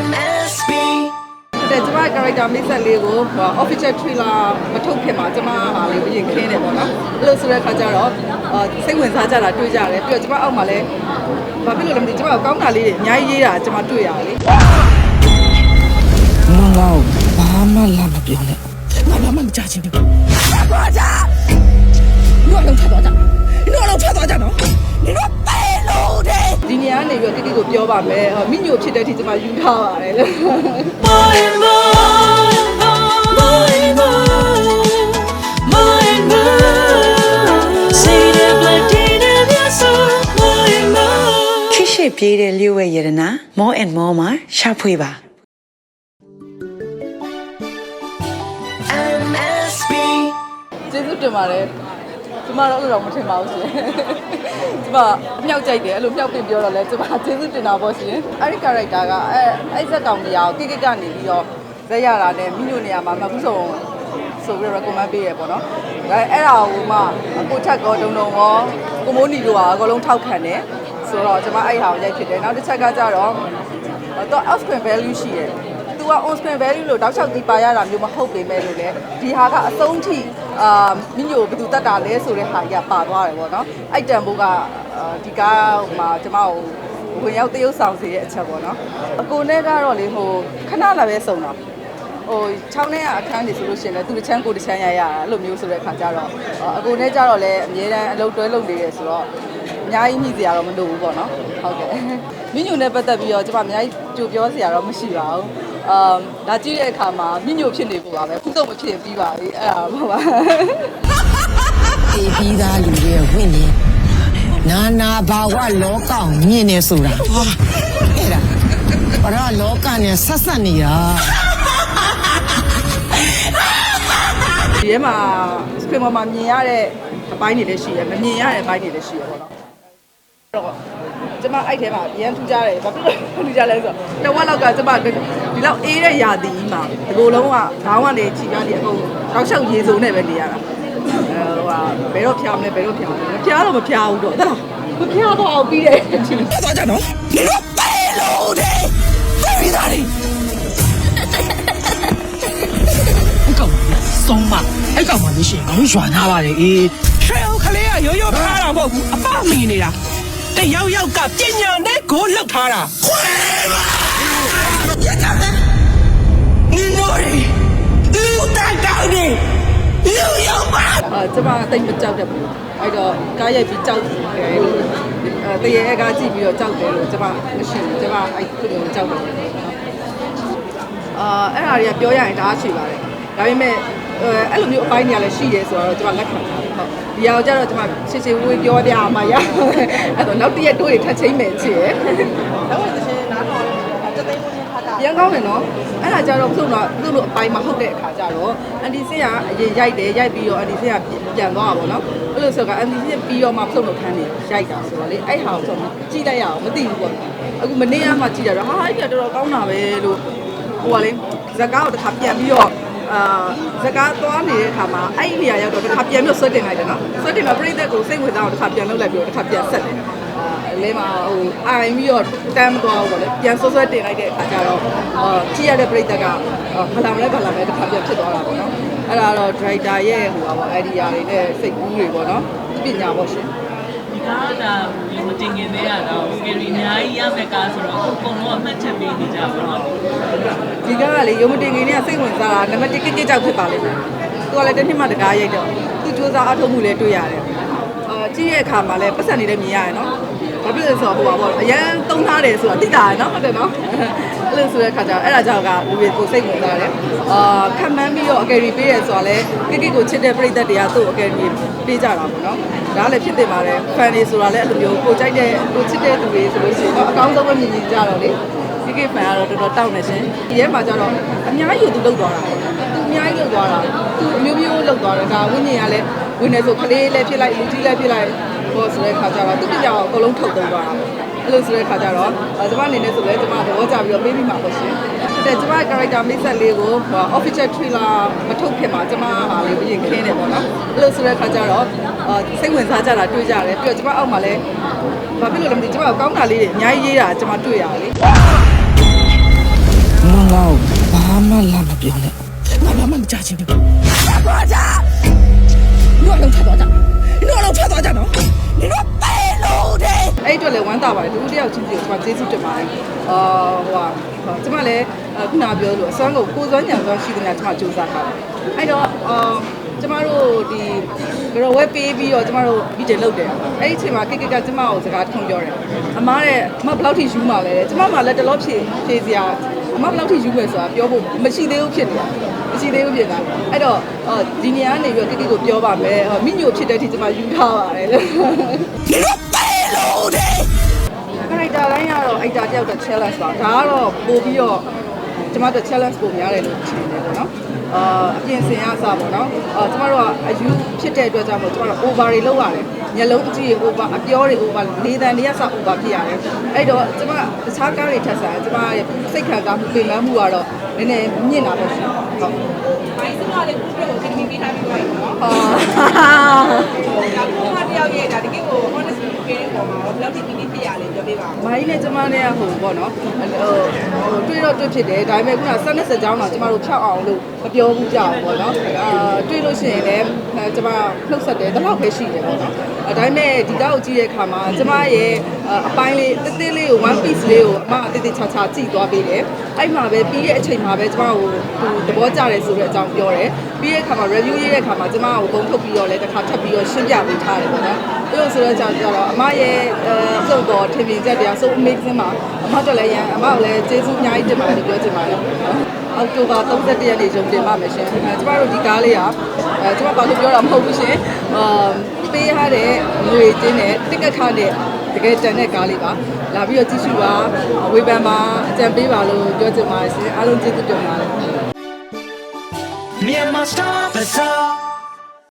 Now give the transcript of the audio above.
MSB တဲ့ကျမ character မိတ်ဆက်လေးကို official trailer မထုတ်ခင်မှာကျမဟာလေးကိုရင်ခင်းတယ်ပေါ့နော်အဲ့လိုဆိုတဲ့အခါကျတော့စိတ်ဝင်စားကြတာတွေ့ကြတယ်ပြီးတော့ကျမအောက်မှာလည်းဘာဖြစ်လို့လဲမသိကျမကောင်းတာလေးတွေအများကြီးရေးတာကျမတွေ့ရတယ်လေမင်္ဂလာဘာမှလာမပြောနဲ့ဘာမှမကြားချင်ဘူးဘာကြညောလုံးဖတ်သွားကြညောလုံးဖတ်သွားကြနော်ညောပေး ကနေပြီးတော့တိတိကိုပြောပါမယ်ဟိုမိညိုဖြစ်တဲ့အထိကျမယူထားပါတယ်လို့ More and more More and more More and more Say the blood in your soul More and more ခိရှိပြေးတဲ့လျှို့ဝဲရတနာ more and more မှာရှာဖွေပါ MSB ကျေးဇူးတင်ပါတယ် ကျမတော့အဲ့လိုတော့မထင်ပါဘူးရှင်ကျမအမြောက်ကြိုက်တယ်အဲ့လိုမြောက်ပြင်ပြောတော့လဲကျမကျေးဇူးတင်တာပေါ့ရှင်အဲ့ဒီ character ကအဲ့အဲ့ဇက်ကောင်နေရာကိုကိကိကနေပြီးတော့ဇက်ရတာနဲ့မိညိုနေရာမှာမခုဆုံးဆိုပြီးတော့ recommend ပေးရပေါ့နော်ဒါအဲ့ဒါကိုမှကိုချက်ကောဒုံဒုံရောကိုမိုးနီတို့ကအကုန်လုံးထောက်ခံတယ်ဆိုတော့ကျမအဲ့ဟာကိုရိုက်ဖြစ်တယ်နောက်တစ်ချက်ကကြတော့တော့ off screen value ရှိတယ် သူက on screen value လို့တောက်လျှောက်ဒီပါရတာမျိုးမဟုတ်ပေမဲ့လို့လေဒီဟာကအဆုံးထိအာမိညိုဘယ်သူတတ်တာလဲဆိုတဲ့ဟာကြီးကပါသွားတယ်ပေါ့နော်အဲ့တန်ဖိုးကအာဒီကားမှာကျမကိုဝင်ရောက်တရုပ်ဆောင်စေတဲ့အချက်ပေါ့နော်အကိုနဲ့ကတော့လေဟိုခဏလာပဲစုံတော့ဟို6နဲ့အခန်းနေဆိုလို့ရှိရင်လည်းသူတစ်ချမ်းကိုတစ်ချမ်းရရတာအဲ့လိုမျိုးဆိုတဲ့အခါကျတော့အကိုနဲ့ကြတော့လည်းအမြဲတမ်းအလုပ်တွဲလုပ်နေတယ်ဆိုတော့အများကြီးညှိစရာတော့မလိုဘူးပေါ့နော်ဟုတ်ကဲ့မိညိုနဲ့ပတ်သက်ပြီးတော့ကျမအများကြီးကြိုပြောစရာတော့မရှိပါဘူး အမ်ဒါကြည့်တဲ့အခါမှာမိညိုဖြစ်နေဖို့ပါပဲခုတော့မဖြစ်ရင်ပြီးပါပြီအဲ့ဒါပါပါအေးပြီးသားလူတွေရဲ့ဝိညာဉ်နာနာဘာဝလောကကိုမြင်နေဆိုတာအဲ့ဒါဘာရလောကနဲ့ဆက်ဆက်နေတာဒီထဲမှာ screen ပေါ်မှာမြင်ရတဲ့အပိုင်းတွေလည်းရှိရယ်မမြင်ရတဲ့အပိုင်းတွေလည်းရှိရယ်ပေါ့နော်အဲ့တော့ ကျမအဲ့ထဲမှာရမ်းထူးကြတယ်ဘာဖြစ်လို့ထူးကြလဲဆိုတော့တစ်ဝက်လောက်ကကျမဒီလောက်အေးတဲ့ຢာတီကြီးမှာဒီလိုလုံးကခေါင်းကနေခြိကနေအကုန်တောက်လျှောက်ရေစုံနဲ့ပဲနေရတာအဲဟိုဟာဘယ်တော့ဖျောင်းလဲဘယ်တော့ဖျောင်းလဲမဖျားတော့မဖျားဘူးတော့ဟုတ်လားမဖျားတော့အောင်ပြီးတယ်အချိန်ထွက်သွားကြနော်你တို့ပဲလို့တဲ့ပြီးသားလေအကောင်ဆုံးမအဲ့ကောင်မလို့ရှိရင်ခေါင်းရွာနာပါတယ်အေးရွှေအောင်ခလေးကရိုးရိုးထားတာမဟုတ်ဘူးအပေါက်မီနေတာ တယောက်ယောက်ကပညာနဲ့ဂိုးလောက်ထားတာခွဲပါရတာနင်တို့လူတိုက်တောင်းနေလူရောက်ပါအာကျမတိတ်မကြောက်တတ်ဘူးအဲ့တော့ကားရိုက်ပြီးကြောက်တယ်လို့တရေအကားကြည့်ပြီးတော့ကြောက်တယ်လို့ကျမမရှိဘူးကျမအဲ့ခုလိုကြောက်တယ်အာအဲ့ဒါတွေကပြောရရင်ဒါအချွေပါတယ်ဒါပေမဲ့ အဲအဲ့လိုမျိုးအပိုင်းတွေကလည်းရှိတယ်ဆိုတော့ကျမလက်ခံတာဟုတ်ဒီအောင်ကျတော့ကျမချစ်ချစ်ဝေးပြောပြအောင်မရအဲ့တော့နောက်တစ်ရက်တိုးတွေထပ်ချင်းမယ်ချစ်ရဲ့တော့တရှင်နားထောင်တသိန်းဝင်ထားတာပြန်ကောင်းတယ်နော်အဲ့ဒါကြတော့သူ့တော့သူ့လိုအပိုင်းမဟုတ်တဲ့အခါကျတော့အန်တီစင်ကအရင်ရိုက်တယ်ရိုက်ပြီးတော့အန်တီစင်ကပြန်သွားတာပေါ့နော်အဲ့လိုဆိုကအန်တီစင်ပြီးတော့မှဖုန်းလို့ခန်းနေရိုက်တာဆိုတော့လေအဲ့ဟာကိုဆိုကြည့်လိုက်ရအောင်မသိဘူးပေါ့အခုမနေ့ကမှကြည့်ရတော့ဟာအဲ့ကတော်တော်ကောင်းတာပဲလို့ဟိုကလေဇကားကိုတစ်ခါပြန်ပြီးတော့ အာဇကားသွားနေတဲ့အခါမှာအဲ့ဒီနေရာရောက်တော့တစ်ခါပြန်ပြီးတော့ဆွတ်တင်လိုက်တယ်နော်ဆွတ်တင်တော့ပြိသက်ကိုစိတ်ဝင်စားအောင်တစ်ခါပြန်လုပ်လိုက်ပြီးတော့တစ်ခါပြန်ဆက်တယ်အာလဲမှာဟိုအိုင်ပြီးတော့တမ်းမသွားဘူးပေါ့လေပြန်ဆွတ်ဆွတ်တင်လိုက်တဲ့အခါကျတော့အာကြည့်ရတဲ့ပြိသက်ကဘာလာမလဲဘာလာမလဲတစ်ခါပြန်ဖြစ်သွားတာပေါ့နော်အဲ့ဒါတော့ driver ရဲ့ဟိုပါပေါ့ idea တွေနဲ့စိတ်ကူးတွေပေါ့နော်ပညာပေါ့ရှင်ဒါဒါမတင်ခင်သေးရတော့စကယ်ရီအများကြီးရမယ့်ကားဆိုတော့အကုန်လုံးအမှတ်ချက်ပေးနေကြပါတော့ ဒီကားကလေရုံမတင်ငင်းနဲ့စိတ်ဝင်စားတာနံပါတ်1ကိကိကြောက်ဖြစ်ပါလိမ့်မယ်သူကလည်းတစ်နှစ်မှတကားရိုက်တော့သူစူးစမ်းအထောက်မှုလည်းတွေ့ရတယ်အာကြည့်တဲ့အခါမှာလည်းပတ်စံနေလည်းမြင်ရတယ်နော်ဘာဖြစ်လဲဆိုတော့ဟိုပါပေါ့အရန်တုံးထားတယ်ဆိုတာသိတာရယ်နော်ဟုတ်တယ်နော်အဲ့လိုဆိုတဲ့အခါကျတော့အဲ့ဒါကြောင့်ကဘိုးဘကိုစိတ်ဝင်စားတယ်အာခံမှန်းပြီးတော့အကယ်ရီပေးရဆိုတာလဲကိကိကိုချစ်တဲ့ပြိသက်တွေကသူ့အကယ်ရီပေးကြတာပေါ့နော်ဒါလည်းဖြစ်တင်ပါတယ်ဖန်တွေဆိုတာလည်းအဲ့လိုမျိုးကိုကြိုက်တဲ့ကိုချစ်တဲ့သူတွေဆိုလို့ရှိရင်တော့အကောင်းဆုံးပဲမြင်မြင်ကြတော့လေ ဒီကိဖန်ကတော့တော်တော်တောက်နေရှင်ဒီထဲမှာကျတော့အများကြီးကိုသူလောက်သွားတာသူအများကြီးလောက်သွားတာသူအမျိုးမျိုးလောက်သွားတယ်ဒါဝိညာဉ်ကလည်းဝင်နေဆိုကလေးလည်းဖြစ်လိုက်လူကြီးလည်းဖြစ်လိုက်ဟောဆိုတဲ့ခါကျတော့သူပြကြအောင်အကုန်လုံးထုတ်သွင်းသွားတာပေါ့အဲ့လိုဆိုတဲ့ခါကျတော့ကျမအနေနဲ့ဆိုလဲကျမသဘောကျပြီးတော့ပေးပြီးမှာပေါ့ရှင် တဲ့ကျမ character မိတ်ဆက်လေးကို official trailer မထုတ်ခင်မှာကျမဟာလေအရင်ခင်းတယ်ပေါ့နော်အဲ့လိုဆိုတဲ့အခါကျတော့စိတ်ဝင်စားကြတာတွေ့ကြတယ်ပြီးတော့ကျမအောက်မှာလည်းဘာဖြစ်လို့လဲမသိကျမကောင်းတာလေးတွေအများကြီးရေးတာကျမတွေ့ရတယ်လေမငေါဘာမှလာမပြောနဲ့ဘာမှမကြားချင်ဘူးဘာကြ သာပါတယ်သူတို့တယောက်ချင်းစီကိုကျွန်မကျေးဇူးတင်ပါတယ်အာဟိုဟာကျွန်မလည်းခုနပြောလို့အစွမ်းကိုကိုစွမ်းညံစွမ်းရှိတဲ့ညကျွန်မစူးစမ်းတာအဲ့တော့အာကျမတို့ဒီဘယ်တော့ဝဲပေးပြီးတော့ကျမတို့ဗီဒီယိုလုပ်တယ်အဲ့ဒီအချိန်မှာကိကကကျမကိုစကားထုံပြောတယ်အမားရဲ့အမဘယ်လောက်ထိယူမှာလဲကျမမှလက်တလောဖြေဖြေစရာအမဘယ်လောက်ထိယူမယ်ဆိုတာပြောဖို့မရှိသေးဘူးဖြစ်နေတာမရှိသေးဘူးဖြစ်တာအဲ့တော့ဒီနေရာကနေပြီးတော့ကိကကိုပြောပါမယ်မိညိုဖြစ်တဲ့အထိကျမယူထားပါတယ် character တိုင်းကတော့ actor တယောက်တော့ challenge ပါဒါကတော့ပို့ပြီးတော့ကျမတို့ challenge ပို့များတယ်လို့ထင်တယ်ပေါ့နော်အာအပြင်စင်ရအစားပေါ့နော်အာကျမတို့ကအယူဖြစ်တဲ့အတွက်ကြောင့်မို့ကျမတို့ over တွေလောက်ရတယ်မျက်လုံးအကြည့်တွေ over အပြောတွေ over လေတံတွေကစ over ဖြစ်ရတယ်အဲ့တော့ကျမတခြားကားတွေထက်ဆိုင်ကျမရဲ့စိတ်ခံစားမှုပြင်ပန်းမှုကတော့နည်းနည်းမြင့်တာပေါ့ရှင်ဟုတ်ဘိုင်းစကလည်းခုပြကိုခင်မီပေးထားပြီးသွားပြီနော်အာ။ဒါကမှတယောက်ရဲ့ဒါတကယ်ကို honest ပေးတဲ့ပုံမှာဘယ်လောက်ထိဒီနေ့ဖြစ်ရလဲပြောပြပါဦးမိုင်းနဲ့ကျမနဲ့ဟိုပေါ့နော်ဟိုဟိုတွေ့တော့တွေ့ဖြစ်တယ်ဒါပေမဲ့ခုနဆက်နဲ့ဆက်ကြောင်းတော့ကျမတို့ဖြောက်အောင်လို့မပြောဘူးကြအောင်ပေါ့နော်အာတွေ့လို့ရှိရင်လည်းကျမနှုတ်ဆက်တယ်တော့ပဲရှိတယ်ပေါ့နော်အဲဒါပေမဲ့ဒီကောက်ကိုကြည့်တဲ့အခါမှာကျမရဲ့ အပိုင်းလေးတစ်သေးလေးကို one piece လေးကိုအမအသေးသေးချာချာကြည့်သွားပေးတယ်အဲ့မှာပဲပြီးတဲ့အချိန်မှာပဲကျမကိုသူသဘောကျတယ်ဆိုတဲ့အကြောင်းပြောတယ်ပြီးတဲ့အခါမှာ review ရေးတဲ့အခါမှာကျမကိုပုံထုတ်ပြီးတော့လည်းတစ်ခါထပ်ပြီးတော့ရှင်းပြပေးထားတယ်ပေါ့နော်အဲ့လိုဆိုတော့ကြောင့်ကျတော့အမရဲ့အဲစုပ်တော်ထင်မြင်ချက်တွေက so amazing ပါအမတို့လည်းရန်အမကိုလည်းကျေးဇူးအများကြီးတင်ပါတယ်လို့ပြောချင်ပါတယ်အောက်တိုဘာ31ရက်နေ့ရုံတင်ပါမယ်ရှင်အဲကျမတို့ဒီကားလေးကအဲကျမဘာလို့ပြောတာမဟုတ်ဘူးရှင်အာပေးရတဲ့ငွေချင်းနဲ့တက်ကက်ခနဲ့ တကယ်တန်တဲ့ကားလေးပါလာပြီးတော့ကြည့်ရှုပါဝေဖန်ပါအကြံပေးပါလို့ပြောချင်ပါတယ်ရှင်အားလုံးကျေးဇူးတင်ပါတယ် Myanmar Star Bazaar